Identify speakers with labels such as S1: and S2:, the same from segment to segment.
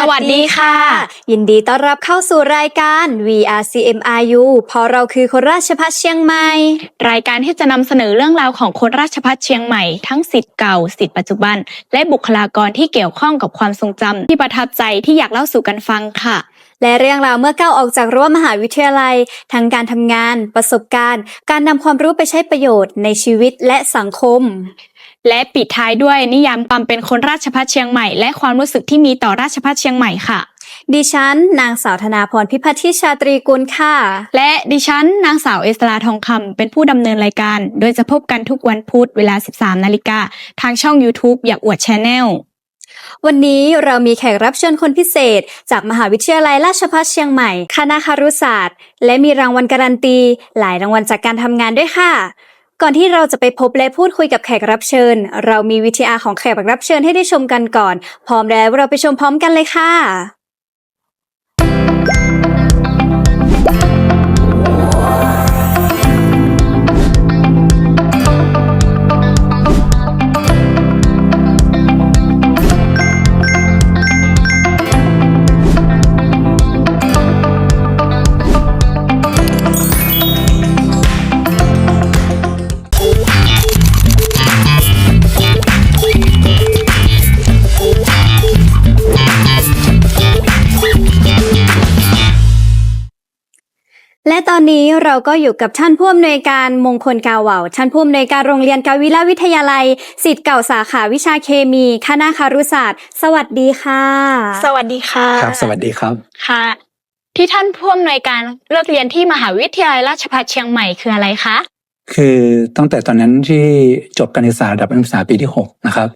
S1: สวัสดีค่ะ
S2: ยินดีต้อนรับเข้าสู่รายการ VRCMRU เพราะเราคือคนราชพัฒเชียงใหม่
S1: รายการที่จะนำเสนอเรื่องราวของคนราชพัฒเชียงใหม่ ทั้งสิทธิ์เก่าสิทธิ์ปัจจุบัน และบุคลากรที่เกี่ยวข้องกับความทรงจำที่ประทับใจที่อยากเล่าสู่กันฟังค่ะ
S2: และเรื่องราวเมื่อก้าวออกจากรั้วมหาวิทยาลัย ทั้งการทำงาน ประสบการณ์ การนำความรู้ไปใช้ประโยชน์ในชีวิตและสังคม
S1: และปิดท้ายด้วยนิยามความเป็นคนราชพัฒเชียงใหม่ และความรู้สึกที่มีต่อราชพัฒเชียงใหม่ค่ะ
S2: ดิฉัน นางสาวธนาพรพิพัฒน์ทิชาตรีกุลค่ะ
S1: และดิฉัน นางสาวเอสลาทองคำเป็นผู้ดำเนินรายการ โดยจะพบกันทุกวันพุธเวลา 13 นาฬิกาทางช่อง YouTube อยากอวดชแนล
S2: วันนี้เรามีแขกรับเชิญคนพิเศษ จากมหาวิทยาลัยราชภัฏเชียงใหม่ คณะคารุศาสตร์ และมีรางวัลการันตี หลายรางวัลจากการทำงานด้วยค่ะ ก่อนที่เราจะไปพบและพูดคุยกับแขกรับเชิญ เรามีวิทยาของแขกรับเชิญให้ได้ชมกันก่อน พร้อมแล้วเราไปชมพร้อมกันเลยค่ะ อนนี้เราก็อยู่กับท่านผู้อำนวยการมงคลกาวเหว่าท่านผู้อำนวยการโรงเรียนกาวิลาวิทยาลัยสิทธิ์เก่าสาขาวิชาเคมีคณะคารุศาสตร์ สวัสดีค่ะ
S1: สวัสดีค่ะ
S3: ครับ สวัสดีครับ
S1: ค่ะ ที่ท่านผู้อำนวยการเลือกเรียนที่มหาวิทยาลัยราชภัฏเชียงใหม่คืออะไรคะ
S3: คือตั้งแต่ตอนนั้นที่จบการศึกษาระดับนักศึกษาปีที่หกนะครับ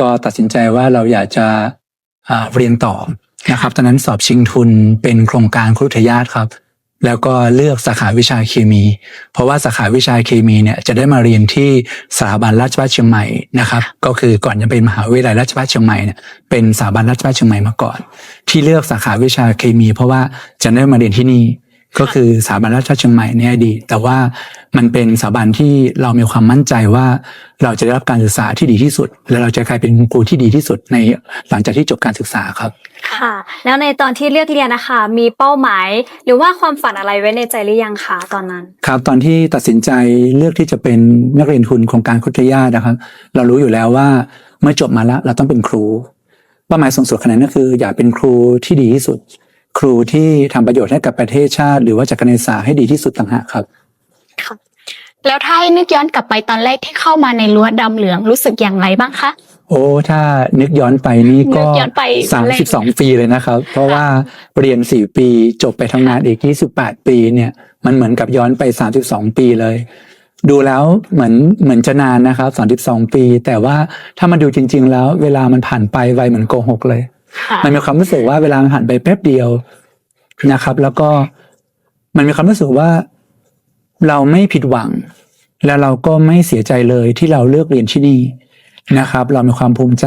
S3: ก็ตัดสินใจว่าเราอยากจะอ่าเรียนต่อนะครับ ตอนนั้นสอบชิงทุนเป็นโครงการครุฑยาตครับ แล้วก็เลือกสาขาวิชาเคมี เพราะว่าสาขาวิชาเคมีเนี่ยจะได้มาเรียนที่สถาบันราชภัฏเชียงใหม่นะครับ ก็คือก่อนจะเป็นมหาวิทยาลัยราชภัฏเชียงใหม่เนี่ยเป็นสถาบันราชภัฏเชียงใหม่มาก่อน ที่เลือกสาขาวิชาเคมี เพราะว่าจะได้มาเรียนที่นี่ ก็คือสถาบันราชภัฏเชียงใหม่ในอดีตแต่ว่ามันเป็นสถาบันที่เรามีความมั่นใจว่า เราจะได้รับการศึกษาที่ดีที่สุด และเราจะกลายเป็นครูที่ดีที่สุดในหลังจากที่จบการศึกษาครับ
S2: ค่ะ แล้วในตอนที่เลือกเรียนนะคะ มีเป้าหมาย หรือว่าความฝันอะไรไว้ในใจหรือยังคะตอนนั้น
S3: ครับตอนที่ตัดสินใจเลือกที่จะเป็นนักเรียนทุนโครงการคุตยาตนะครับ เรารู้อยู่แล้วว่าเมื่อจบมาแล้วเราต้องเป็นครูเป้าหมายสูงสุดขนาดนั้นก็คือ อยากเป็นครูที่ดีที่สุด ครูที่ทำประโยชน์ให้กับประเทศชาติ หรือว่าจักรการศึกษาให้ดีที่สุดต่างหากครับ
S1: แล้วถ้าให้นึกย้อนกลับไปตอนแรกที่เข้ามาในรั้วดำเหลืองรู้สึกอย่างไรบ้างคะ
S3: โอ้ถ้านึกย้อนไปนี่ก็
S1: นึกย้อนไป
S3: สามสิบสองปีเลยนะครับ เพราะว่าเรียนสี่ปีจบไปทำงานอีกยี่สิบแปดปีเนี่ยมันเหมือนกับย้อนไปสามสิบสองปีเลย ดูแล้วเหมือนเหมือนจะนานนะครับสามสิบสองปี แต่ว่าถ้ามาดูจริง ๆ แล้ว เวลามันผ่านไปไวเหมือนโกหกเลย
S1: ค่ะ
S3: มันมีความรู้สึกว่าเวลามันผ่านไปแป๊บเดียวนะครับ แล้วก็มันมีความรู้สึกว่า เราไม่ผิดหวัง แล้วเราก็ไม่เสียใจเลยที่เราเลือกเรียนที่นี่นะครับ เรามีความภูมิใจ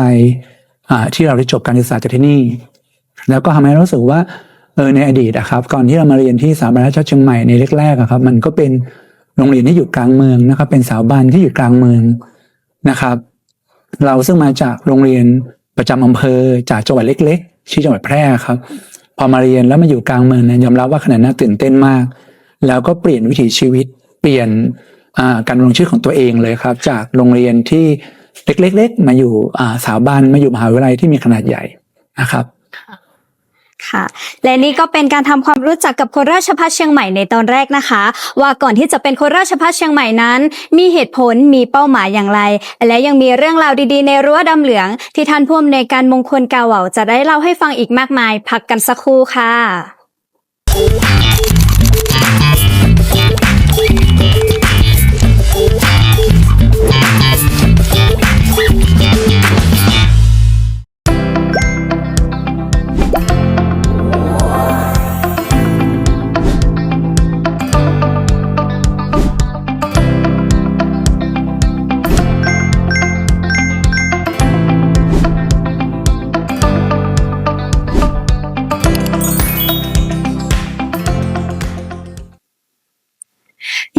S3: อ่าที่เราได้จบการศึกษาจากที่นี่ แล้วก็ทำให้รู้สึกว่าเออในอดีตอะครับ ก่อนที่เรามาเรียนที่สถาบันราชเชียงใหม่ในแรกๆอะครับ มันก็เป็นโรงเรียนที่อยู่กลางเมืองนะครับ เป็นสถาบันที่อยู่กลางเมืองนะครับ เราซึ่งมาจากโรงเรียน ประจำอำเภอจากจังหวัดเล็ก ๆ ชื่อจังหวัดแพร่ครับ พอมาเรียนแล้วมาอยู่กลางเมืองเนี่ยยอมรับว่าขนาดนั้นตื่นเต้นมาก แล้วก็เปลี่ยนวิถีชีวิต เปลี่ยนการลงชื่อของตัวเองเลยครับ จากโรงเรียนที่เล็กๆๆมาอยู่สถาบันมาอยู่มหาวิทยาลัยที่มีขนาดใหญ่นะครับ
S2: ค่ะ และนี่ก็เป็นการทำความรู้จักกับคนราชพัฒเชียงใหม่ในตอนแรกนะคะ ว่าก่อนที่จะเป็นคนราชพัฒเชียงใหม่นั้น มีเหตุผลมีเป้าหมายอย่างไร และยังมีเรื่องราวดีๆ ในรั้วดำเหลือง ที่ท่านผู้อำนวยการมงคลกาวเก่าจะได้เล่าให้ฟังอีกมากมาย พักกันสักครู่ค่ะ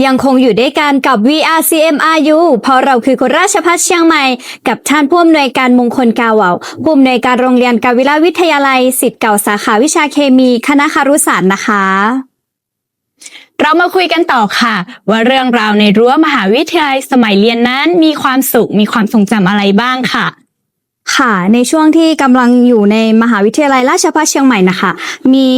S2: ยังคงอยู่ด้วยกันกับ VRCMRU เพราะเราคือคนราชพัฒเชียงใหม่ กับท่านผู้อำนวยการมงคลกาวาวผู้อำนวยการโรงเรียนกาวิลาวิทยาลัยสิทธิ์เก่าสาขาวิชาเคมี คณะคารุศาสตร์นะคะ
S1: เรามาคุยกันต่อค่ะ ว่าเรื่องราวในรั้วมหาวิทยาลัยสมัยเรียนนั้นมีความสุขมีความทรงจำอะไรบ้างค่ะ
S2: ค่ะในช่วงที่กำลังอยู่ในมหาวิทยาลัยราชภัฏเชียงใหม่นะคะ มี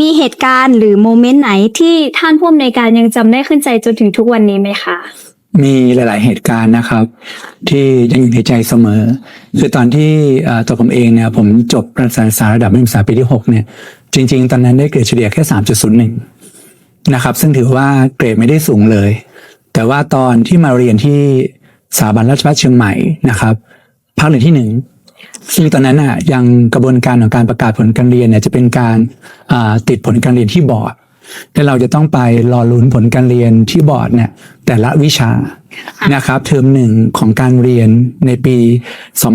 S2: มีเหตุการณ์หรือโมเมนต์ไหนที่ท่านผู้อำนวยการยังจำได้ขึ้นใจจนถึงทุกวันนี้ไหมคะ
S3: มีหลาย ๆ เหตุการณ์นะครับ ที่ยังอยู่ในใจเสมอ คือตอนที่ตัวผมเองเนี่ยผมจบประสานศึกษาระดับมัธยมศึกษาปีที่ 6 เนี่ยจริง ๆ ตอนนั้นได้เกรดเฉลี่ยแค่ 3.01 นะครับ ซึ่งถือว่าเกรดไม่ได้สูงเลย แต่ว่าตอนที่มาเรียนที่สถาบันราชภัฏเชียงใหม่นะครับภาคเรียนที่หนึ่ง ซึ่งตอนนั้นอะยังกระบวนการของการประกาศผลการเรียนเนี่ยจะเป็นการอ่าติดผลการเรียนที่บอร์ดและเราจะต้องไปรอลุ้นผลการเรียนที่บอร์ดเนี่ยแต่ละวิชานะครับเทอมหนึ่งของการเรียนในปี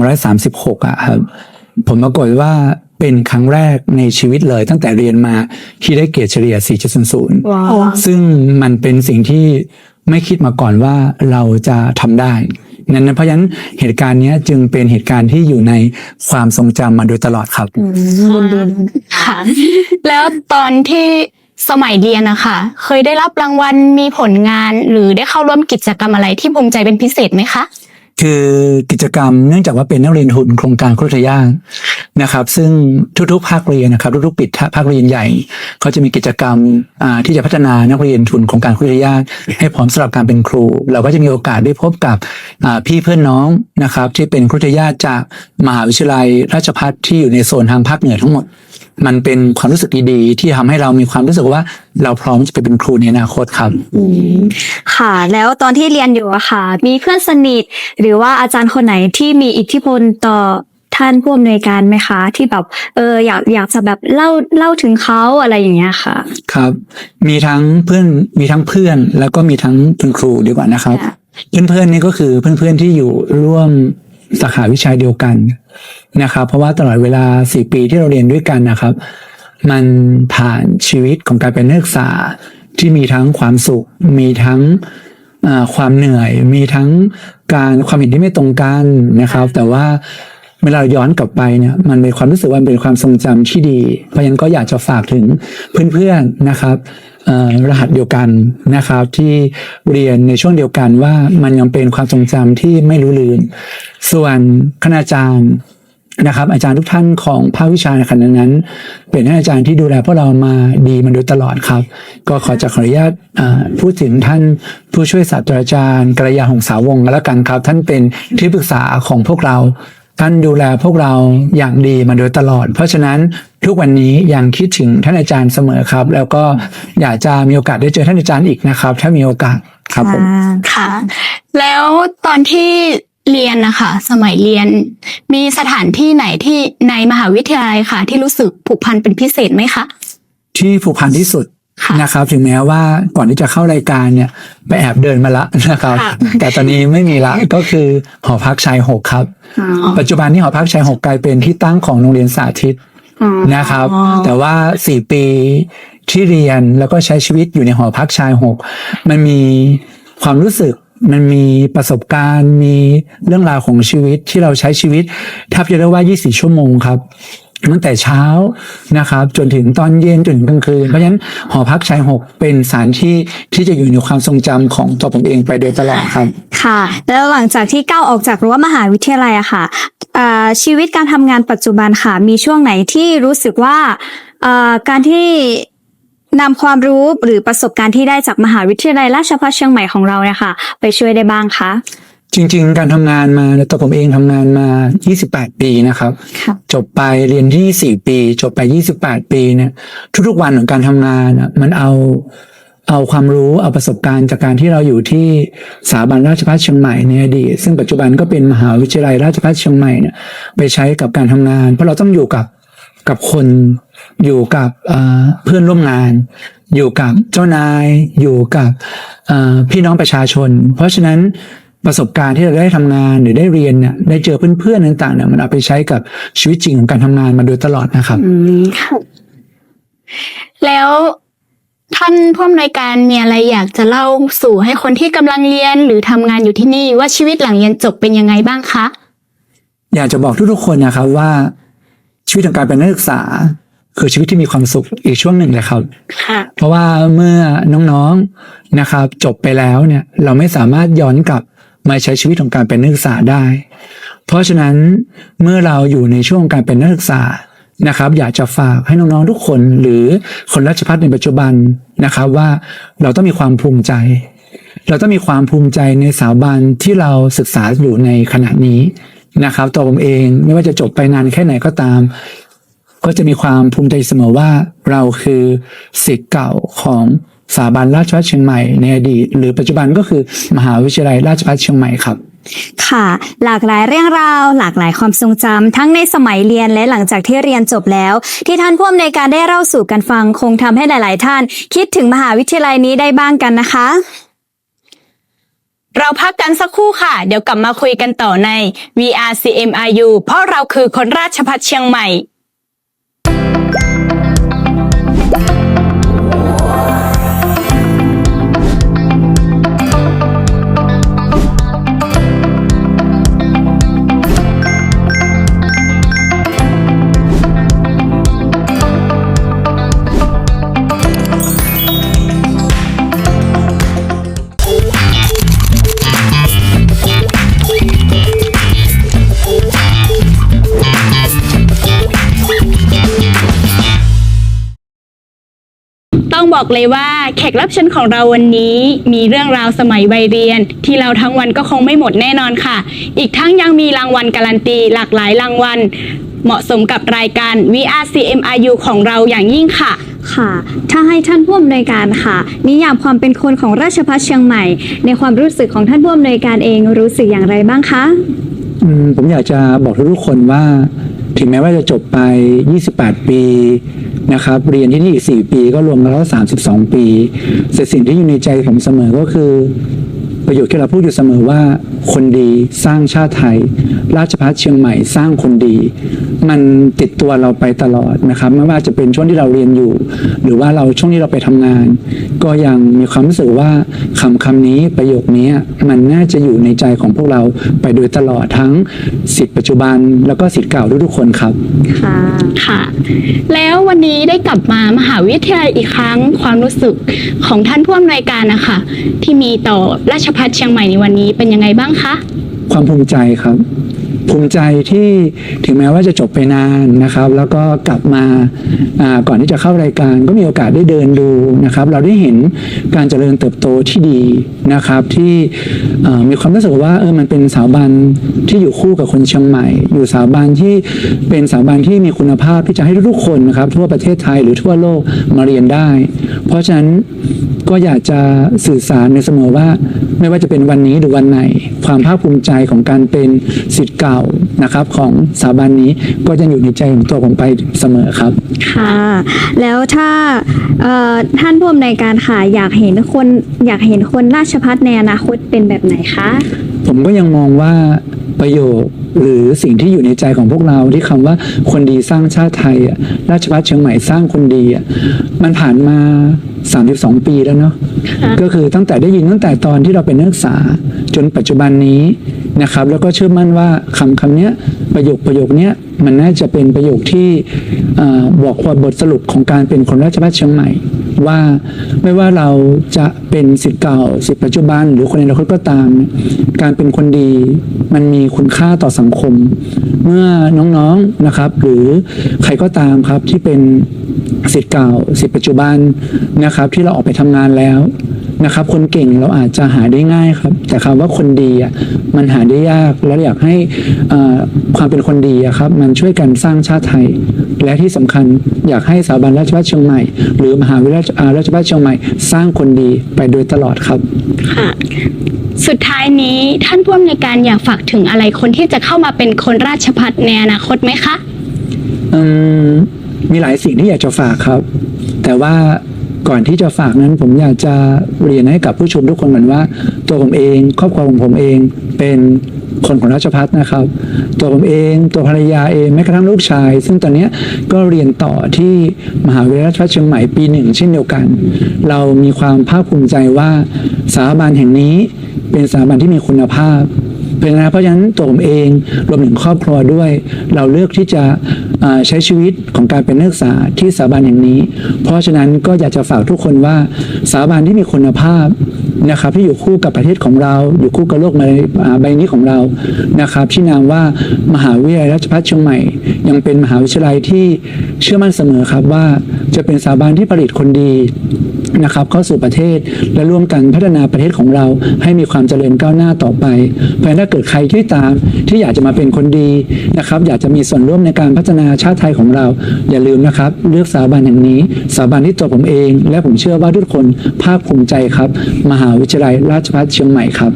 S3: 236อะครับผมปรากฏว่าเป็นครั้งแรกในชีวิตเลยตั้งแต่เรียนมาที่ได้เกรดเฉลี่ย 4.00
S2: ว้าว
S3: ซึ่งมันเป็นสิ่งที่ไม่คิดมาก่อนว่าเราจะทำได้ นั้นเพราะฉะนั้นเหตุการณ์เนี้ยจึงเป็นเหตุการณ์ที่อยู่ในความทรงจำมาโดยตลอดครับ
S1: ค่ะแล้วตอนที่สมัยเรียนนะคะเคยได้รับรางวัลมีผลงาน หรือได้เข้าร่วมกิจกรรมอะไรที่ภูมิใจเป็นพิเศษไหมคะ
S3: คือกิจกรรมเนื่องจากว่าเป็นนักเรียนทุนโครงการโคตรย่างนะครับ ซึ่งทุกๆภาคเรียนนะครับทุกๆปิดภาคเรียนใหญ่เขาจะมีกิจกรรมที่จะพัฒนานักเรียนทุนโครงการโคตรย่างให้พร้อมสำหรับการเป็นครู เราก็จะมีโอกาสได้พบกับพี่เพื่อนน้องนะครับ ที่เป็นโคตรย่าจากมหาวิทยาลัยราชภัฏที่อยู่ในโซนทางภาคเหนือทั้งหมด มันเป็นความรู้สึกดีๆ ที่ทำให้เรามีความรู้สึกว่า เราพร้อมจะไปเป็นครูในอนาคตครับ
S2: ค่ะ แล้วตอนที่เรียนอยู่อะค่ะ มีเพื่อนสนิท หรือว่าอาจารย์คนไหนที่มีอิทธิพลต่อท่านผู้อำนวยการไหมคะ ที่แบบเอออยากอยากจะแบบเล่าเล่าถึงเขาอะไรอย่างเงี้ยค่ะ
S3: ครับ มีทั้งเพื่อนมีทั้งเพื่อน แล้วก็มีทั้งคุณครูดีกว่านะครับ
S2: ค่ะ
S3: เพื่อนๆนี่ก็คือเพื่อนๆที่อยู่ร่วม สาขาวิชาเดียวกันนะครับ เพราะว่าตลอดเวลาสี่ปีที่เราเรียนด้วยกันนะครับ มันผ่านชีวิตของการเป็นนักศึกษาที่มีทั้งความสุข มีทั้งความเหนื่อย มีทั้งการความเห็นที่ไม่ตรงกันนะครับ แต่ว่าเวลาเราย้อนกลับไปเนี่ยมันเป็นความรู้สึกว่ามันเป็นความทรงจำที่ดี เพราะฉะนั้นก็อยากจะฝากถึงเพื่อนๆนะครับ รหัสเดียวกันนะครับ ที่เรียนในช่วงเดียวกันว่ามันยังเป็นความทรงจำที่ไม่รู้ลืม ส่วนคณาจารย์นะครับ อาจารย์ทุกท่านของภาควิชาในขณะนั้น เป็นอาจารย์ที่ดูแลพวกเรามาดีมาโดยตลอดครับ ก็ขอจะขออนุญาตพูดถึงท่านผู้ช่วยศาสตราจารย์กระยาหงสาวงศ์แล้วกันครับ ท่านเป็นที่ปรึกษาของพวกเรา ท่านดูแลพวกเราอย่างดีมาโดยตลอด เพราะฉะนั้นทุกวันนี้ยังคิดถึงท่านอาจารย์เสมอครับ แล้วก็อยากจะมีโอกาสได้เจอท่านอาจารย์อีกนะครับ ถ้ามีโอกาสครับผม
S1: ค่ะ แล้วตอนที่เรียนนะคะสมัยเรียน มีสถานที่ไหนที่ในมหาวิทยาลัยค่ะ ที่รู้สึกผูกพันเป็นพิเศษไหมคะ
S3: ที่ผูกพันที่สุด
S1: ค่ะ
S3: นะครับ ถึงแม้ว่าก่อนที่จะเข้ารายการเนี่ยไปแอบเดินมาละนะครับ
S1: ค่ะ
S3: แต่ตอนนี้ไม่มีละก็คือหอพักชายหกครับ ปัจจุบันนี้หอพักชายหกกลายเป็นที่ตั้งของโรงเรียนสาธิตนะครับ
S1: อ๋อ
S3: แต่ว่าสี่ปีที่เรียนแล้วก็ใช้ชีวิตอยู่ในหอพักชายหกมันมีความรู้สึกมันมีประสบการณ์มีเรื่องราวของชีวิตที่เราใช้ชีวิตแทบจะเรียกว่า 24 ชั่วโมงครับ ตั้งแต่เช้านะครับ จนถึงตอนเย็นจนถึงกลางคืน เพราะฉะนั้นหอพักชายหกเป็นสถานที่ที่จะอยู่ในความทรงจำของตัวผมเองไปโดยตลอดครับ
S2: ค่ะ แล้วหลังจากที่ก้าวออกจากรั้วมหาวิทยาลัยอะค่ะชีวิตการทำงานปัจจุบันค่ะ มีช่วงไหนที่รู้สึกว่าอ่าการที่นำความรู้หรือประสบการณ์ที่ได้จากมหาวิทยาลัยราชภัฏเชียงใหม่ของเราเนี่ยค่ะ ไปช่วยได้บ้างคะ
S3: จริง ๆ การทำงานมาตัวผมเองทำงานมา 28 ปีนะครับ
S2: ค่ะ
S3: จบไปเรียนที่ 4 ปี จบไป 28 ปีเนี่ย ทุกๆวันของการทำงานอะมันเอาเอาความรู้เอาประสบการณ์จากการที่เราอยู่ที่สถาบันราชภัฏเชียงใหม่ในอดีตซึ่งปัจจุบันก็เป็นมหาวิทยาลัยราชภัฏเชียงใหม่เนี่ยไปใช้กับการทำงาน เพราะเราต้องอยู่กับกับคนอยู่กับเอ่อเพื่อนร่วมงาน อยู่กับเจ้านาย อยู่กับเอ่อพี่น้องประชาชน เพราะฉะนั้น ประสบการณ์ที่เราได้ทำงานหรือได้เรียนเนี่ยได้เจอเพื่อนๆต่างๆเนี่ยมันเอาไปใช้กับชีวิตจริงของการทำงานมาโดยตลอดนะครับ
S2: อืมค่ะ
S1: แล้วท่านผู้อำนวยการมีอะไรอยากจะเล่าสู่ให้คนที่กำลังเรียนหรือทำงานอยู่ที่นี่ว่าชีวิตหลังเรียนจบเป็นยังไงบ้างคะ
S3: อยากจะบอกทุกๆคนนะครับว่า ชีวิตของการเป็นนักศึกษา คือชีวิตที่มีความสุขอีกช่วงหนึ่งเลยครับ
S1: ค่ะ
S3: เพราะว่าเมื่อน้องๆนะครับ จบไปแล้วเนี่ย เราไม่สามารถย้อนกลับ มาใช้ชีวิตของการเป็นนักศึกษาได้ เพราะฉะนั้นเมื่อเราอยู่ในช่วงการเป็นนักศึกษานะครับ อยากจะฝากให้น้องๆทุกคนหรือคนราชพัฒในปัจจุบันนะครับว่าเราต้องมีความภูมิใจ เราต้องมีความภูมิใจในสถาบันที่เราศึกษาอยู่ในขณะนี้นะครับตัวผมเองไม่ว่าจะจบไปนานแค่ไหนก็ตาม ก็จะมีความภูมิใจเสมอว่าเราคือศิษย์เก่าของ สถาบันราชภัฏเชียงใหม่ในอดีตหรือปัจจุบันก็คือมหาวิทยาลัยราชภัฏเชียงใหม่ครับ
S2: ค่ะ หลากหลายเรื่องราว หลากหลายความทรงจำทั้งในสมัยเรียนและหลังจากที่เรียนจบแล้ว ที่ท่านผู้อำนวยการได้เล่าสู่กันฟัง คงทำให้หลาย ๆ ท่าน คิดถึงมหาวิทยาลัยนี้ได้บ้างกันนะคะ
S1: เราพักกันสักครู่ค่ะ เดี๋ยวกลับมาคุยกันต่อใน VRCMRU เพราะเราคือคนราชพัฒเชียงใหม่ บอกเลยว่าแขกรับเชิญของเราวันนี้มีเรื่องราวสมัยวัยเรียน ที่เราทั้งวันก็คงไม่หมดแน่นอนค่ะ อีกทั้งยังมีรางวัลการันตี หลากหลายรางวัล เหมาะสมกับรายการ VRCMRU ของเราอย่างยิ่งค่ะ
S2: ค่ะ ถ้าให้ท่านผู้อำนวยการค่ะ นิยามความเป็นคนของราชภัฏเชียงใหม่ ในความรู้สึกของท่านผู้อำนวยการเองรู้สึกอย่างไรบ้างคะ
S3: อืมผมอยากจะบอกทุกๆคนว่า ถึงแม้ว่าจะจบไป 28 ปีนะครับเรียนที่นี่อีก 4 ปีก็รวมแล้ว32 ปีแต่สิ่งที่อยู่ในใจผมเสมอก็คือ ประโยชน์ที่เราพูดอยู่เสมอว่าคนดีสร้างชาติไทย ราชพัฒเชียงใหม่สร้างคนดี มันติดตัวเราไปตลอดนะครับ ไม่ว่าจะเป็นช่วงที่เราเรียนอยู่ หรือว่าเราช่วงที่เราไปทำงาน ก็ยังมีความรู้สึกว่าคำคำนี้ประโยคนี้มันน่าจะอยู่ในใจของพวกเราไปโดยตลอดทั้งสิทธิปัจจุบัน แล้วก็สิทธิ์เก่าทุกๆคนครับ
S2: ค่ะ
S1: ค่ะ แล้ววันนี้ได้กลับมามหาวิทยาลัยอีกครั้งความรู้สึกของท่านผู้อำนวยการนะคะที่มีต่อราชพัฒเชียงใหม่ในวันนี้เป็นยังไงบ้างคะ
S3: ความภูมิใจครับ ภูมิใจที่ถึงแม้ว่าจะจบไปนานนะครับ แล้วก็กลับมาก่อนที่จะเข้ารายการก็มีโอกาสได้เดินดูนะครับ เราได้เห็นการเจริญเติบโตที่ดีนะครับ ที่มีความรู้สึกว่าเออมันเป็นสถาบันที่อยู่คู่กับคนเชียงใหม่ อยู่สถาบันที่เป็นสถาบันที่มีคุณภาพที่จะให้ทุกคนนะครับทั่วประเทศไทยหรือทั่วโลกมาเรียนได้ เพราะฉะนั้นก็อยากจะสื่อสารในเสมอว่าไม่ว่าจะเป็นวันนี้หรือวันไหนความภาคภูมิใจของการเป็นสิทธิ์เก่านะครับ ของสถาบันนี้ก็จะอยู่ในใจของตัวผมไปเสมอครับ
S2: ค่ะ แล้วถ้าเอ่อท่านผู้อำนวยการค่ะอยากเห็นคนอยากเห็นคนราชพัฒในอนาคตเป็นแบบไหนคะ
S3: ผมก็ยังมองว่าประโยคหรือสิ่งที่อยู่ในใจของพวกเราที่คำว่าคนดีสร้างชาติไทยอะราชพัฒเชียงใหม่สร้างคนดีอะมันผ่านมา 32 ปีแล้วเนาะก็คือตั้งแต่ได้ยินตั้งแต่ตอนที่เราเป็นนักศึกษาจนปัจจุบันนี้นะครับ แล้วก็เชื่อมั่นว่าคำคำเนี้ยประโยคประโยคเนี้ยมันน่าจะเป็นประโยคที่เอ่อบอกว่าบทสรุปของการเป็นคนราชพัฒเชียงใหม่ ว่าไม่ว่าเราจะเป็นสิทธิ์เก่าสิทธิ์ปัจจุบัน หรือคนในอนาคตก็ตาม การเป็นคนดีมันมีคุณค่าต่อสังคม เมื่อน้องๆนะครับ หรือใครก็ตามครับที่เป็นสิทธิ์เก่าสิทธิ์ปัจจุบันนะครับ ที่เราออกไปทำงานแล้ว นะครับ คนเก่งเราอาจจะหาได้ง่ายครับ แต่คำว่าคนดีอะมันหาได้ยากแล้วอยากให้เอ่อความเป็นคนดีอะครับ มันช่วยกันสร้างชาติไทย และที่สำคัญอยากให้สถาบันราชภัฏเชียงใหม่ หรือมหาวิทยาลัยอ่าราชภัฏเชียงใหม่ สร้างคนดีไปโดยตลอดครับ
S1: ค่ะสุดท้ายนี้ท่านผู้อำนวยการอยากฝากถึงอะไรคนที่จะเข้ามาเป็นคนราชพัฒในอนาคตไหมคะ
S3: อืมมีหลายสิ่งที่อยากจะฝากครับ แต่ว่า ก่อนที่จะฝากนั้นผมอยากจะเรียนให้กับผู้ชมทุกคนเหมือนว่า ตัวผมเองครอบครัวของผมเองเป็นคนของราชพัฒนะครับ ตัวผมเองตัวภรรยาเองแม้กระทั่งลูกชาย ซึ่งตอนนี้ก็เรียนต่อที่มหาวิทยาลัยราชภัฏเชียงใหม่ปีหนึ่งเช่นเดียวกัน เรามีความภาคภูมิใจว่าสถาบันแห่งนี้เป็นสถาบันที่มีคุณภาพเป็นนะเพราะฉะนั้นตัวผมเองรวมถึงครอบครัวด้วย เราเลือกที่จะ ใช้ชีวิตของการเป็นนักศึกษาที่สถาบันแห่งนี้ เพราะฉะนั้นก็อยากจะฝากทุกคนว่าสถาบันที่มีคุณภาพนะครับที่อยู่คู่กับประเทศของเรา อยู่คู่กับโลกใบนี้ของเรานะครับที่นามว่ามหาวิทยาลัยราชภัฏเชียงใหม่ ยังเป็นมหาวิทยาลัยที่เชื่อมั่นเสมอครับว่าจะเป็นสถาบันที่ผลิตคนดี นะครับเข้าสู่ประเทศและร่วมกันพัฒนาประเทศของเราให้มีความเจริญก้าวหน้าต่อไป เพราะฉะนั้นถ้าเกิดใครที่ตามที่อยากจะมาเป็นคนดีนะครับ อยากจะมีส่วนร่วมในการพัฒนาชาติไทยของเรา อย่าลืมนะครับ เลือกสถาบันแห่งนี้สถาบันที่ตัวผมเอง และผมเชื่อว่าทุกคนภาคภูมิใจครับ มหาวิทยาลัยราชภัฏเชียงใหม่ครับ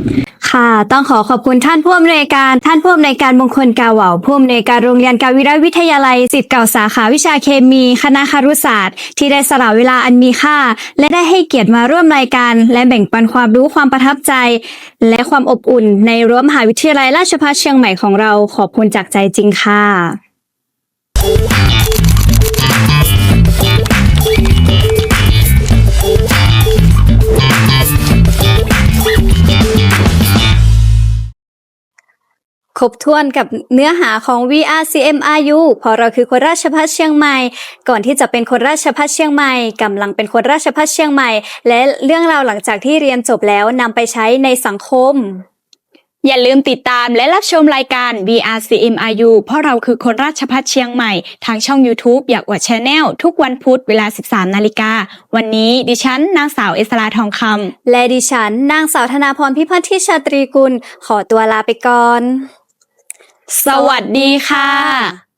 S2: ค่ะ ต้องขอขอบคุณท่านผู้อำนวยการท่านผู้อำนวยการมงคลกาเหว่าผู้อำนวยการโรงเรียนกาวิรวิทยาลัยศิษย์เก่าสาขาวิชาเคมี คณะครุศาสตร์ ที่ได้สละเวลาอันมีค่าและได้ให้เกียรติมาร่วมรายการ และแบ่งปันความรู้ความประทับใจ และความอบอุ่นในรั้วมหาวิทยาลัยราชภัฏเชียงใหม่ของเราขอบคุณจากใจจริงค่ะ รบถ้วนกับเนื้อหาของ VRCMRU เพอเราคือคนราชพัฒเชียงใหม่ ก่อนที่จะเป็นคนราชพัฒเชียงใหม่กำลังเป็นคนราชพัฒเชียงใหม่ และเรื่องราวหลังจากที่เรียนจบแล้วนำไปใช้ในสังคม
S1: อย่าลืมติดตามและรับชมรายการ VRCMRU เพราะเราคือคนราชพัฒเชียงใหม่ ทางช่อง YouTube อยากอวดชาแนลทุกวันพุธเวลา 13 นาฬิกา วันนี้ดิฉันนางสาวเอสราทองคำ
S2: และดิฉันนางสาวธนาพรพิพัฒน์ที่ชาตรีกุลขอตัวลาไปก่อน
S1: สวัสดีค่ะ